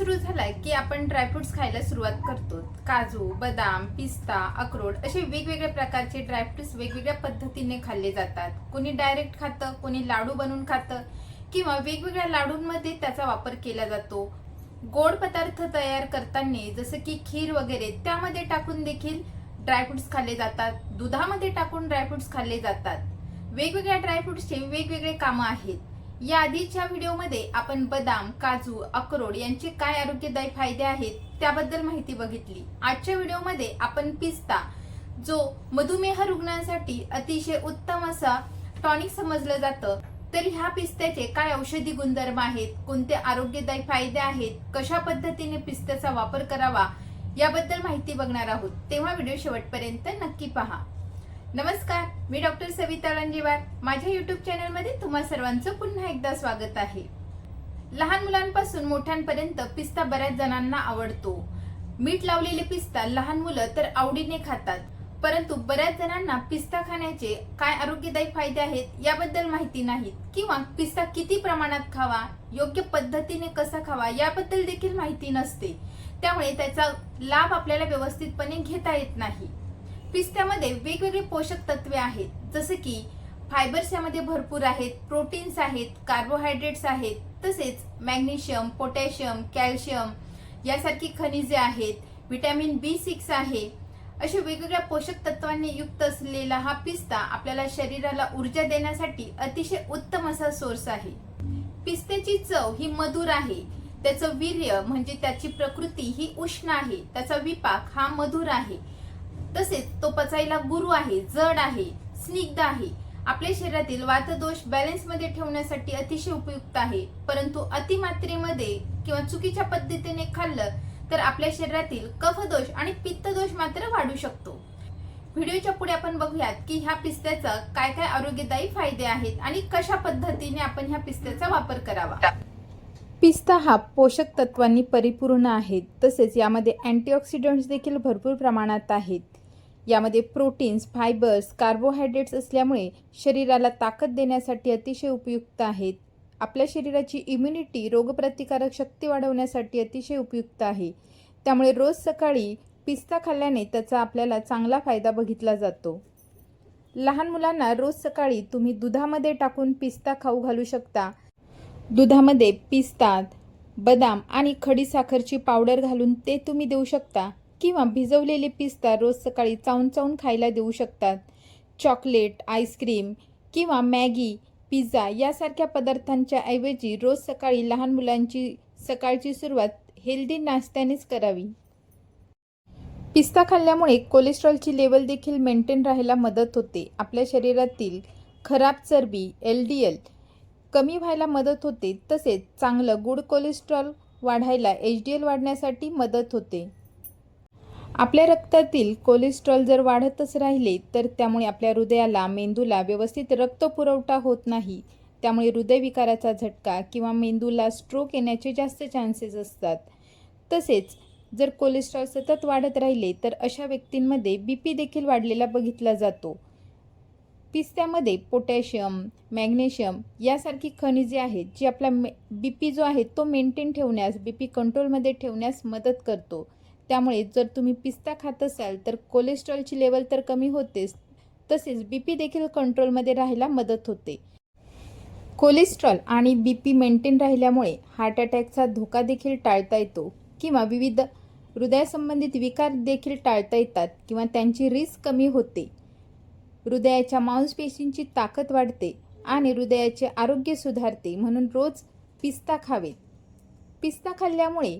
सुरू झालाय की आपण ड्रायफ्रुट्स खायला सुरुवात करतो. काजू बदाम पिस्ता अक्रोड असे वेगवेगळ्या प्रकारचे ड्रायफ्रुट्स वेगवेगळ्या पद्धतीने खाल्ले जातात. कोणी डायरेक्ट खातं कोणी लाडू बनवून खातं किंवा वेगवेगळ्या लाडूंमध्ये त्याचा वापर केला जातो. गोड पदार्थ तयार करताना जसं की खीर वगैरे त्यामध्ये टाकून देखील ड्रायफ्रुट्स खाल्ले जातात. दुधामध्ये टाकून ड्रायफ्रुट्स खाल्ले जातात. वेगवेगळ्या ड्रायफ्रुट्सचे वेगवेगळे कामं आहेत. या आधीच्या व्हिडिओमध्ये आपण बदाम काजू अक्रोड यांचे काय आरोग्यदायी फायदे आहेत त्याबद्दल माहिती बघितली. आजच्या व्हिडिओमध्ये आपण पिस्ता जो मधुमेह रुग्णांसाठी अतिशय उत्तम असा टॉनिक समजलं जातं तर ह्या पिस्त्याचे काय औषधी गुणधर्म आहेत कोणते आरोग्यदायी फायदे आहेत कशा पद्धतीने पिस्त्याचा वापर करावा याबद्दल माहिती बघणार आहोत. तेव्हा व्हिडिओ शेवटपर्यंत नक्की पहा. नमस्कार मी डॉक्टर सविता रंजीवार माझ्या युट्यूब चॅनलमध्ये तुम्हा सर्वांचं पुन्हा एकदा स्वागत आहे. लहान मुलांपासून मोठ्यांपर्यंत पिस्ता बऱ्याच जणांना आवडतो. मीठ लावलेले पिस्ता लहान मुलं तर आवडीने खातात. परंतु बऱ्याच जणांना पिस्ता खाण्याचे काय आरोग्यदायी फायदे आहेत याबद्दल माहिती नाहीत. किंवा पिस्ता किती प्रमाणात खावा योग्य पद्धतीने कसा खावा याबद्दल देखील माहिती नसते. त्यामुळे त्याचा लाभ आपल्याला व्यवस्थितपणे घेता येत नाही. पिस्त्यामध्ये वेगवेगळे पोषक तत्वे आहेत जसे की फायबर्स यामध्ये भरपूर आहेत प्रोटीन्स आहेत कार्बोहायड्रेट्स आहेत तसेच मॅग्नेशियम पोटॅशियम कॅल्शियम यासारखी खनिजे आहेत व्हिटॅमिन बी सिक्स आहे. अशा वेगवेगळ्या पोषक तत्वांनी युक्त असलेला हा पिस्ता आपल्याला शरीराला ऊर्जा देण्यासाठी अतिशय उत्तम असा सोर्स आहे. पिस्त्याची चव ही मधुर आहे. त्याचं वीर्य म्हणजे त्याची प्रकृती ही उष्ण आहे. त्याचा विपाक हा मधुर आहे. तसेच तो पचायला गुरु आहे जड आहे स्निग्ध आहे. आपल्या शरीरातील वातदोष बॅलन्समध्ये ठेवण्यासाठी अतिशय उपयुक्त आहे. परंतु अतिमात्रेमध्ये किंवा चुकीच्या पद्धतीने खाल्लं तर आपल्या शरीरातील कफदोष आणि पित्तदोष मात्र वाढू शकतो. व्हिडिओच्या पुढे आपण बघूयात की ह्या पिस्त्याचा काय काय आरोग्यदायी फायदे आहेत आणि कशा पद्धतीने आपण ह्या पिस्त्याचा वापर करावा. पिस्ता हा पोषक तत्वांनी परिपूर्ण आहे. तसेच यामध्ये अँटीऑक्सिडंट्स देखील भरपूर प्रमाणात आहेत. यामध्ये प्रोटीन्स फायबर्स कार्बोहायड्रेट्स असल्यामुळे शरीराला ताकद देण्यासाठी अतिशय उपयुक्त आहेत. आपल्या शरीराची इम्युनिटी रोगप्रतिकारक शक्ती वाढवण्यासाठी अतिशय उपयुक्त आहे. त्यामुळे रोज सकाळी पिस्ता खाल्ल्याने त्याचा आपल्याला चांगला फायदा बघितला जातो. लहान मुलांना रोज सकाळी तुम्ही दुधामध्ये टाकून पिस्ता खाऊ घालू शकता. दुधामध्ये पिस्ता बदाम आणि खडीसाखरची पावडर घालून ते तुम्ही देऊ शकता. किंवा भिजवलेले पिस्ता रोज सकाळी चावून चावून खायला देऊ शकतात. चॉकलेट आईस्क्रीम किंवा मॅगी पिझ्झा यासारख्या पदार्थांच्या ऐवजी रोज सकाळी लहान मुलांची सकाळची सुरुवात हेल्दी नाश्त्यानेच करावी. पिस्ता खाल्ल्यामुळे कोलेस्ट्रॉलची लेवल देखील मेंटेन राहायला मदत होते. आपल्या शरीरातील खराब चरबी एल डी एल कमी व्हायला मदत होते. तसेच चांगलं गुड कोलेस्ट्रॉल वाढायला एच डी एल वाढण्यासाठी मदत होते. आपल्या रक्तातील कोलेस्ट्रॉल जर वाढतच राहिले तर त्यामुळे आपल्या हृदयाला मेंदूला व्यवस्थित रक्तपुरवठा होत नाही. त्यामुळे हृदयविकाराचा झटका किंवा मेंदूला स्ट्रोक येण्याचे जास्त चान्सेस असतात. तसेच जर कोलेस्ट्रॉल सतत वाढत राहिले तर अशा व्यक्तींमध्ये बी पी देखील वाढलेला बघितला जातो. पिस्त्यामध्ये पोटॅशियम मॅग्नेशियम यासारखी खनिजे आहेत जी आपला मे बी पी जो आहे तो मेंटेन ठेवण्यास बी पी कंट्रोलमध्ये ठेवण्यास मदत करतो. त्यामुळे जर तुम्ही पिस्ता खात असाल तर कोलेस्ट्रॉलची लेवल तर कमी होतेच. तसेच बी पी देखील कंट्रोलमध्ये राहायला मदत होते. कोलेस्ट्रॉल आणि बी पी मेंटेन राहिल्यामुळे हार्ट अटॅकचा धोका देखील टाळता येतो किंवा विविध हृदयासंबंधित विकार देखील टाळता येतात किंवा त्यांची रिस्क कमी होते. हृदयाच्या मांसपेशींची ताकद वाढते आणि हृदयाचे आरोग्य सुधारते म्हणून रोज पिस्ता खावे. पिस्ता खाल्ल्यामुळे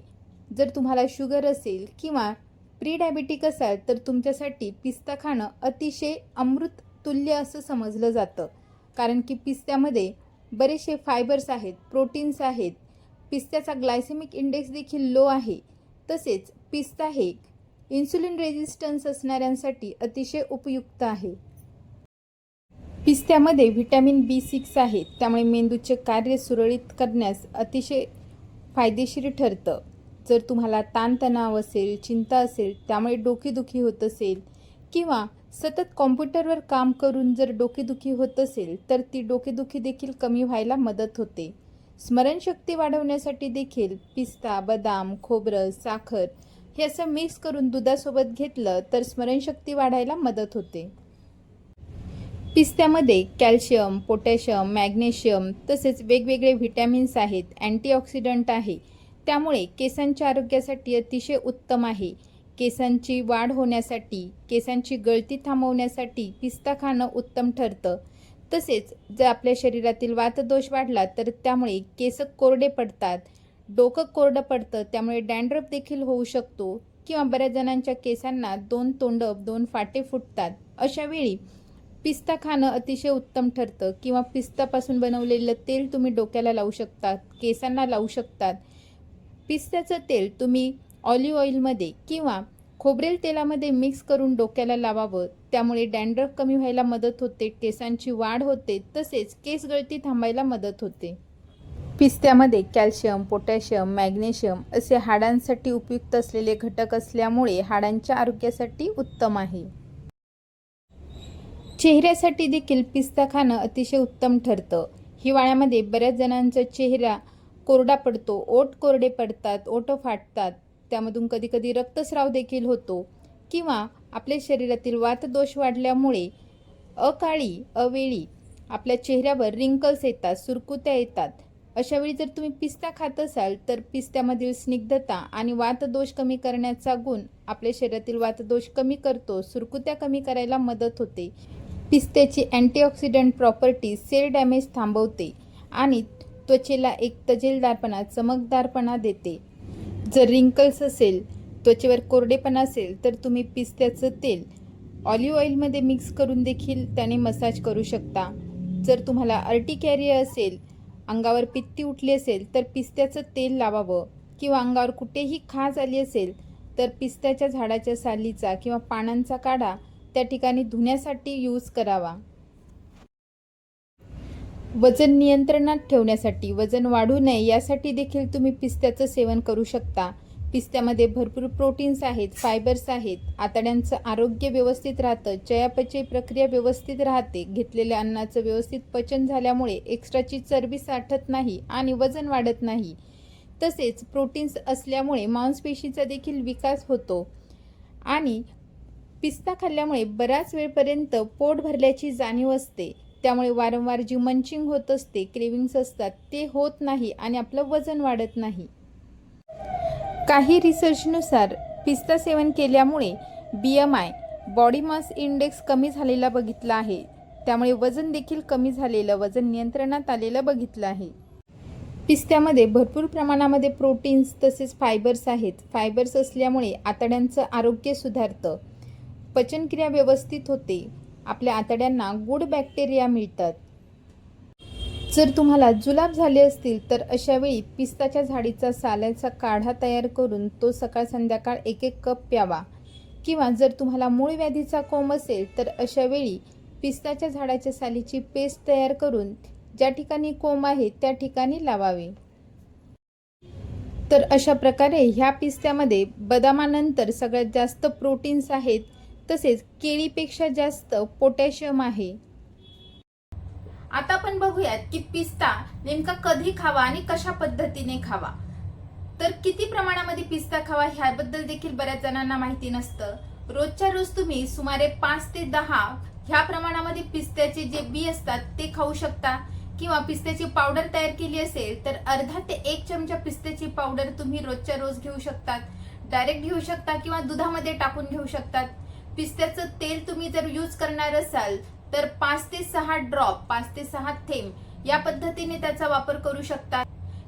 जर तुम्हाला शुगर असेल किंवा प्रीडायबिटिक असाल तर तुमच्यासाठी पिस्ता खाणं अतिशय अमृत तुल्य असं समजलं जातं. कारण की पिस्त्यामध्ये बरेचसे फायबर्स आहेत प्रोटीन्स आहेत. पिस्त्याचा ग्लायसेमिक इंडेक्स देखील लो आहे. तसेच पिस्ता हे इन्सुलिन रेजिस्टन्स असणाऱ्यांसाठी अतिशय उपयुक्त आहे. पिस्त्यामध्ये व्हिटॅमिन बी सिक्स आहे. त्यामुळे मेंदूचे कार्य सुरळीत करण्यास अतिशय फायदेशीर ठरतं. जर तुम्हाला ताणतणाव असेल चिंता असेल त्यामुळे डोकेदुखी होत असेल किंवा सतत कॉम्प्युटरवर काम करून जर डोकेदुखी होत असेल तर ती डोकेदुखी देखील कमी व्हायला मदत होते. स्मरणशक्ती वाढवण्यासाठी देखील पिस्ता बदाम खोबरं साखर हे असं मिक्स करून दुधासोबत घेतलं तर स्मरणशक्ती वाढायला मदत होते. पिस्त्यामध्ये कॅल्शियम पोटॅशियम मॅग्नेशियम तसेच वेगवेगळे व्हिटॅमिन्स आहेत अँटीऑक्सिडंट आहे. त्यामुळे केसांच्या आरोग्यासाठी अतिशय उत्तम आहे. केसांची वाढ होण्यासाठी केसांची गळती थांबवण्यासाठी पिस्ता खाणं उत्तम ठरतं. तसेच जर आपल्या शरीरातील वातदोष वाढला तर त्यामुळे केस कोरडे पडतात. डोकं कोरडं पडतं त्यामुळे डॅन्ड्रफ देखील होऊ शकतो किंवा बऱ्याच जणांच्या केसांना दोन तोंड दोन फाटे फुटतात. अशा वेळी पिस्ता खाणं अतिशय उत्तम ठरतं किंवा पिस्तापासून बनवलेलं तेल तुम्ही डोक्याला लावू शकतात केसांना लावू शकतात. पिस्त्याचं तेल तुम्ही ऑलिव्ह ऑइलमध्ये किंवा खोबरेल तेलामध्ये मिक्स करून डोक्याला लावावं. त्यामुळे डॅन्ड्रफ कमी व्हायला मदत होते केसांची वाढ होते तसेच केस गळती थांबायला मदत होते. पिस्त्यामध्ये कॅल्शियम पोटॅशियम मॅग्नेशियम असे हाडांसाठी उपयुक्त असलेले घटक असल्यामुळे हाडांच्या आरोग्यासाठी उत्तम आहे. चेहऱ्यासाठी देखील पिस्ता खाणं अतिशय उत्तम ठरतं. हिवाळ्यामध्ये बऱ्याच जणांचा चेहरा कोरडा पडतो ओट कोरडे पडतात ओटं फाटतात त्यामधून कधीकधी रक्तस्राव देखील होतो. किंवा आपल्या शरीरातील वातदोष वाढल्यामुळे अकाळी अवेळी आपल्या चेहऱ्यावर रिंकल्स येतात सुरकुत्या येतात. अशावेळी जर तुम्ही पिस्ता खात असाल तर पिस्त्यामधील स्निग्धता आणि वातदोष कमी करण्याचा गुण आपल्या शरीरातील वातदोष कमी करतो सुरकुत्या कमी करायला मदत होते. पिस्त्याची अँटीऑक्सिडंट प्रॉपर्टी सेल डॅमेज थांबवते आणि त्वचेला एक तजेलदारपणा चमकदारपणा देते. जर रिंकल्स असेल त्वचेवर कोरडेपणा असेल तर तुम्ही पिस्त्याचं तेल ऑलिव्ह ऑइलमध्ये मिक्स करून देखील त्याने मसाज करू शकता. जर तुम्हाला अर्टिकॅरिया असेल अंगावर पित्ती उठली असेल तर पिस्त्याचं तेल लावावं. किंवा अंगावर कुठेही खाज आली असेल तर पिस्त्याच्या झाडाच्या सालीचा किंवा पानांचा काढा त्या ठिकाणी धुण्यासाठी यूज करावा. वजन नियंत्रणात ठेवण्यासाठी वजन वाढू नये यासाठी देखील तुम्ही पिस्त्याचं सेवन करू शकता. पिस्त्यामध्ये भरपूर प्रोटीन्स आहेत फायबर्स आहेत. आतड्यांचं आरोग्य व्यवस्थित राहतं चयापचय प्रक्रिया व्यवस्थित राहते. घेतलेल्या अन्नाचं व्यवस्थित पचन झाल्यामुळे एक्स्ट्राची चरबी साठत नाही आणि वजन वाढत नाही. तसेच प्रोटीन्स असल्यामुळे मांसपेशीचा देखील विकास होतो आणि पिस्ता खाल्ल्यामुळे बराच वेळपर्यंत पोट भरल्याची जाणीव असते. त्यामुळे वारंवार जी मंचिंग होत असते क्रेविंग्स असतात ते होत नाही आणि आपलं वजन वाढत नाही. काही रिसर्चनुसार पिस्ता सेवन केल्यामुळे B M I body mass index कमी झालेला बघितला आहे. त्यामुळे वजन देखील कमी झालेलं वजन नियंत्रणात आलेलं बघितलं आहे. पिस्त्यामध्ये भरपूर प्रमाणामध्ये प्रोटीन्स तसेच फायबर्स आहेत. फायबर्स असल्यामुळे आतड्यांचं आरोग्य सुधारतं. पचनक्रिया व्यवस्थित होते. आपल्या आतड्यांना गुड बॅक्टेरिया मिळतात. जर तुम्हाला जुलाब झाले असतील तर अशावेळी पिस्ताच्या झाडीचा साल्याचा काढा तयार करून तो सकाळ संध्याकाळ एक एक कप प्यावा. किंवा जर तुम्हाला मूळ व्याधीचा कोम असेल तर अशावेळी पिस्ताच्या झाडाच्या सालीची पेस्ट तयार करून ज्या ठिकाणी कोंब आहे त्या ठिकाणी लावावे. तर अशा प्रकारे ह्या पिस्त्यामध्ये बदामानंतर सगळ्यात जास्त प्रोटीन्स आहेत तसेच केळीपेक्षा जास्त पोटॅशियम आहे. आता आपण बघूयात की पिस्ता नेमका कधी खावा आणि कशा पद्धतीने खावा. तर किती प्रमाणामध्ये पिस्ता खावा ह्याबद्दल देखील बऱ्याच जणांना माहिती नसतं. रोजच्या रोज तुम्ही सुमारे पाच ते दहा ह्या प्रमाणामध्ये पिस्त्याचे जे बी असतात ते खाऊ शकता. किंवा पिस्त्याची पावडर तयार केली असेल तर अर्धा ते एक चमचा पिस्त्याची पावडर तुम्ही रोजच्या रोज घेऊ शकतात. डायरेक्ट घेऊ शकता किंवा दुधामध्ये टाकून घेऊ शकतात. पिस्त्याचं तेल तुम्ही जर यूज करणार असाल तर पाच ते सहा ड्रॉप पाच ते सहा थेंब या पद्धतीने त्याचा वापर करू शकता.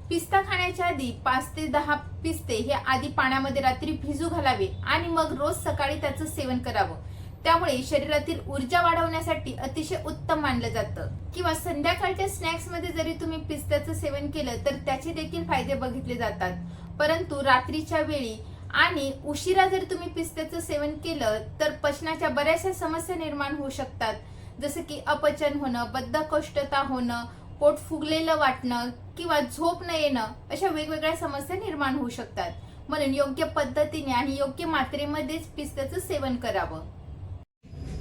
पिस्ता खाण्याच्या आधी पाच ते दहा पिस्ते हे आधी पाण्यामध्ये रात्री भिजू घालावे आणि मग रोज सकाळी त्याचं सेवन करावं. त्यामुळे शरीरातील ऊर्जा वाढवण्यासाठी अतिशय उत्तम मानलं जातं. किंवा संध्याकाळच्या स्नॅक्समध्ये जरी तुम्ही पिस्त्याचं सेवन केलं तर त्याचे देखील फायदे बघितले जातात. परंतु रात्रीच्या वेळी आणि उशिरा जर तुम्ही पिस्त्याचं सेवन केलं तर पचनाच्या बऱ्याचशा समस्या निर्माण होऊ शकतात. जसं की अपचन होणं बद्धकोष्ठता होणं पोट फुगलेलं वाटणं किंवा झोप न येणं अशा वेगवेगळ्या समस्या निर्माण होऊ शकतात. म्हणून योग्य पद्धतीने आणि योग्य मात्रेमध्येच पिस्त्याचं सेवन करावं.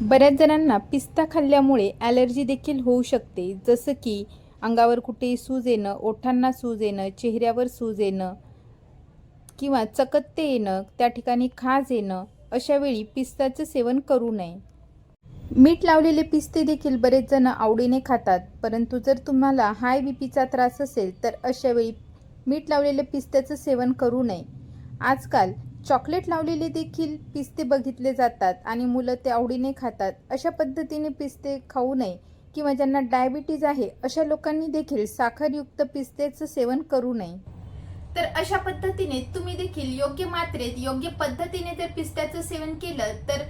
बऱ्याच जणांना पिस्ता खाल्ल्यामुळे ॲलर्जी देखील होऊ शकते. जसं की अंगावर कुठेही सूज येणं ओठांना सूज येणं चेहऱ्यावर सूज येणं किंवा चकत्ते येणं त्या ठिकाणी खाज येणं अशा वेळी पिस्त्याचं सेवन करू नये. मीठ लावलेले पिस्ते देखील बरेच जण आवडीने खातात परंतु जर तुम्हाला हाय बी पीचा त्रास असेल तर अशा वेळी मीठ लावलेले पिस्त्याचं सेवन करू नये. आजकाल चॉकलेट लावलेले देखील पिस्ते बघितले जातात आणि मुलं ते आवडीने खातात. अशा पद्धतीने पिस्ते खाऊ नये किंवा ज्यांना डायबिटीज आहे अशा लोकांनी देखील साखरयुक्त पिस्त्याचं सेवन करू नये. तर अशा पद्धतीने तुम्ही देखील योग्य मात्रेत योग्य पद्धतीने जर पिस्त्याचं सेवन केलं तर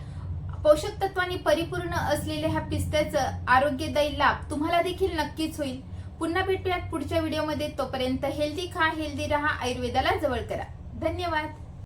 पोषक तत्वांनी परिपूर्ण असलेल्या ह्या पिस्त्याचं आरोग्यदायी लाभ तुम्हाला देखील नक्कीच होईल. पुन्हा भेटूयात पुढच्या व्हिडिओमध्ये. तोपर्यंत हेल्दी खा हेल्दी रहा आयुर्वेदाला जवळ करा. धन्यवाद.